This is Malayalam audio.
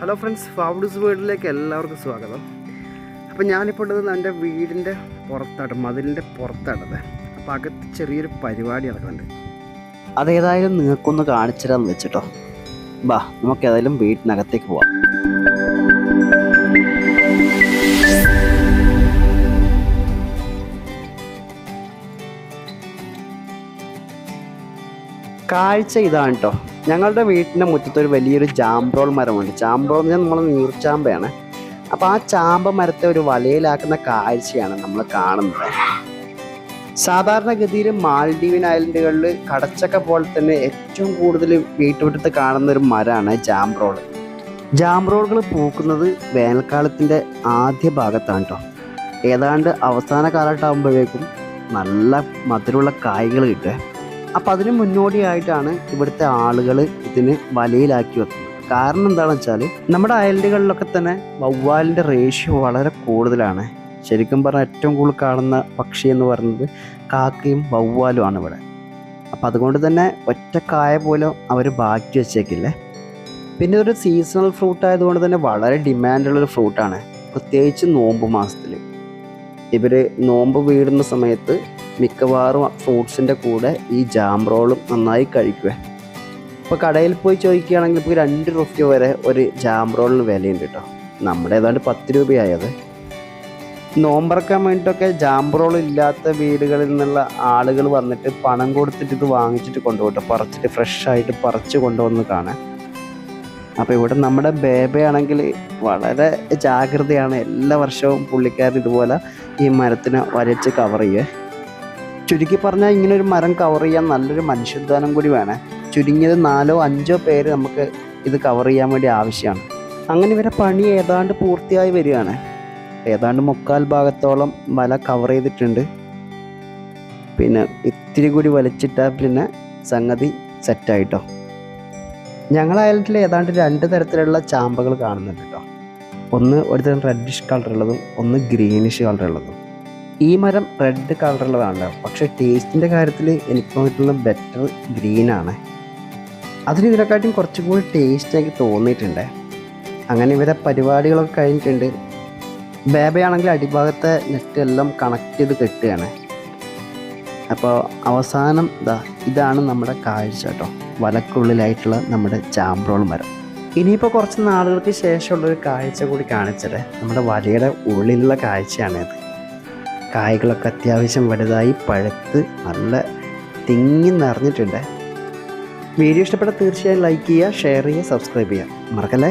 ഹലോ ഫ്രണ്ട്സ് ഫാബ്ഡൂസ് വേൾഡിലേക്ക് എല്ലാവർക്കും സ്വാഗതം. അപ്പോൾ ഞാനിപ്പോൾ ഉള്ളത് എന്റെ വീടിന്റെ പുറത്താണ് മതിലിന്റെ പുറത്താണത് അപ്പോൾ അകത്ത് ചെറിയൊരു പരിപാടി നടക്കുന്നുണ്ട് അതേതായാലും നിങ്ങൾക്കൊന്ന് കാണിച്ചിരാന്ന് വെച്ചിട്ടോ. ബാ നമുക്ക് ഏതായാലും വീട്ടിനകത്തേക്ക് പോവാം. കാഴ്ച ഇതാണ് കേട്ടോ ഞങ്ങളുടെ വീട്ടിന്റെ മുറ്റത്തൊരു വലിയൊരു ചാമ്പ്രോൾ മരമുണ്ട് ചാമ്പ്രോൾ എന്ന് പറഞ്ഞാൽ നമ്മൾ നീർച്ചാമ്പയാണ്. അപ്പോൾ ആ ചാമ്പ മരത്തെ ഒരു വലയിലാക്കുന്ന കാഴ്ചയാണ് നമ്മൾ കാണുന്നത്. സാധാരണഗതിയിൽ മാൽഡീവിൻ ഐലൻഡുകളിൽ കടച്ചക്ക പോലെ തന്നെ ഏറ്റവും കൂടുതൽ വീട്ടുമുറ്റത്ത് കാണുന്ന ഒരു മരമാണ് ജാംബ്രോൾ. ജാംബ്രോളുകൾ പൂക്കുന്നത് വേനൽക്കാലത്തിന്റെ ആദ്യ ഭാഗത്താണ് കേട്ടോ ഏതാണ്ട് അവസാന കാലഘട്ടമാകുമ്പോഴേക്കും നല്ല മധുരമുള്ള കായ്കൾ കിട്ടുക. അപ്പം അതിന് മുന്നോടിയായിട്ടാണ് ഇവിടുത്തെ ആളുകൾ ഇതിന് വലയിലാക്കി വെക്കുന്നത്. കാരണം എന്താണെന്ന് വെച്ചാൽ നമ്മുടെ അയലുകളിലൊക്കെ തന്നെ വവ്വാലിന്റെ റേഷ്യോ വളരെ കൂടുതലാണ്. ശരിക്കും പറഞ്ഞാൽ ഏറ്റവും കൂടുതൽ കാണുന്ന പക്ഷി എന്ന് പറയുന്നത് കാക്കയും വവ്വാലുമാണ് ഇവിടെ. അപ്പം അതുകൊണ്ട് തന്നെ ഒറ്റ കായ പോലും അവർ ബാക്കി വെച്ചേക്കില്ലേ? പിന്നെ ഒരു സീസണൽ ഫ്രൂട്ട് ആയതുകൊണ്ട് തന്നെ വളരെ ഡിമാൻഡുള്ളൊരു ഫ്രൂട്ടാണ് പ്രത്യേകിച്ച് നോമ്പ് മാസത്തിൽ ഇവർ നോമ്പ് വീടുന്ന സമയത്ത് മിക്കവാറും ഫ്രൂട്ട്സിന്റെ കൂടെ ഈ ജാം റോളും നന്നായി കഴിക്കുക ഇപ്പോൾ കടയിൽ പോയി ചോദിക്കുകയാണെങ്കിൽ ഇപ്പോൾ രണ്ട് റുപ്യ വരെ ഒരു ജാം റോളിന് വിലയുണ്ട് കേട്ടോ. നമ്മുടെ ഏതാണ്ട് പത്ത് രൂപയായത്. നോമ്പറക്കാൻ വേണ്ടിയിട്ടൊക്കെ ജാംറോൾ ഇല്ലാത്ത വീടുകളിൽ നിന്നുള്ള ആളുകൾ വന്നിട്ട് പണം കൊടുത്തിട്ട് ഇത് വാങ്ങിച്ചിട്ട് കൊണ്ടുപോകട്ടെ പറിച്ചിട്ട് ഫ്രഷായിട്ട് പറിച്ച് കൊണ്ടുവന്ന് കാണാൻ. അപ്പോൾ ഇവിടെ നമ്മുടെ ബേബയാണെങ്കിൽ വളരെ ജാഗ്രതയാണ്. എല്ലാ വർഷവും പുള്ളിക്കാരൻ ഇതുപോലെ ഈ മരത്തിനെ വരച്ച് കവർ ചെയ്യുക ചുരുക്കി പറഞ്ഞാൽ ഇങ്ങനെ ഒരു മരം കവർ ചെയ്യാൻ നല്ലൊരു മനുഷ്യദ്വാനം കൂടി വേണേ. ചുരുങ്ങിയത് നാലോ അഞ്ചോ പേര് നമുക്ക് ഇത് കവർ ചെയ്യാൻ വേണ്ടി ആവശ്യമാണ്. അങ്ങനെ ഇവരെ പണി ഏതാണ്ട് പൂർത്തിയായി വരികയാണ്. ഏതാണ്ട് മുക്കാൽ ഭാഗത്തോളം വല കവർ ചെയ്തിട്ടുണ്ട്. പിന്നെ ഇത്തിരി കൂടി വലിച്ചിട്ടാൽ പിന്നെ സംഗതി സെറ്റായിട്ടോ ഞങ്ങളെ ഐലൻഡിൽ ഏതാണ്ട് രണ്ട് തരത്തിലുള്ള ചാമ്പകൾ കാണുന്നുണ്ട് കേട്ടോ. ഒന്ന് ഒരു തരം റെഡിഷ് കളറുള്ളതും ഒന്ന് ഗ്രീനിഷ് കളറുള്ളതും ഈ മരം റെഡ് കളറുള്ളതാണ് പക്ഷെ ടേസ്റ്റിന്റെ കാര്യത്തിൽ എനിക്ക് തോന്നിയിട്ടുള്ള ബെറ്റർ ഗ്രീനാണ് അതിന് ഇതിനെക്കാട്ടും കുറച്ചും കൂടി ടേസ്റ്റ് എനിക്ക് തോന്നിയിട്ടുണ്ട്. അങ്ങനെ ഇവരെ പരിപാടികളൊക്കെ കഴിഞ്ഞിട്ടുണ്ട്. ബേബയാണെങ്കിൽ അടിഭാഗത്തെ നെറ്റ് എല്ലാം കണക്ട് ചെയ്ത് കെട്ടുകയാണ്. അപ്പോൾ അവസാനം ഇതാ ഇതാണ് നമ്മുടെ കാഴ്ച കേട്ടോ. വലക്കുള്ളിലായിട്ടുള്ള നമ്മുടെ ചാമ്പ്രോൾ മരം. ഇനിയിപ്പോൾ കുറച്ച് നാളുകൾക്ക് ശേഷമുള്ളൊരു കാഴ്ച കൂടി കാണിച്ചത്. നമ്മുടെ വലയുടെ ഉള്ളിലുള്ള കാഴ്ചയാണിത്. കായ്കളൊക്കെ അത്യാവശ്യം വലുതായി പഴുത്ത് നല്ല തിങ്ങി നിറഞ്ഞിട്ടുണ്ട്. വീഡിയോ ഇഷ്ടപ്പെട്ട തീർച്ചയായും ലൈക്ക് ചെയ്യുക ഷെയർ ചെയ്യുക സബ്സ്ക്രൈബ് ചെയ്യുക. മറക്കല്ലേ?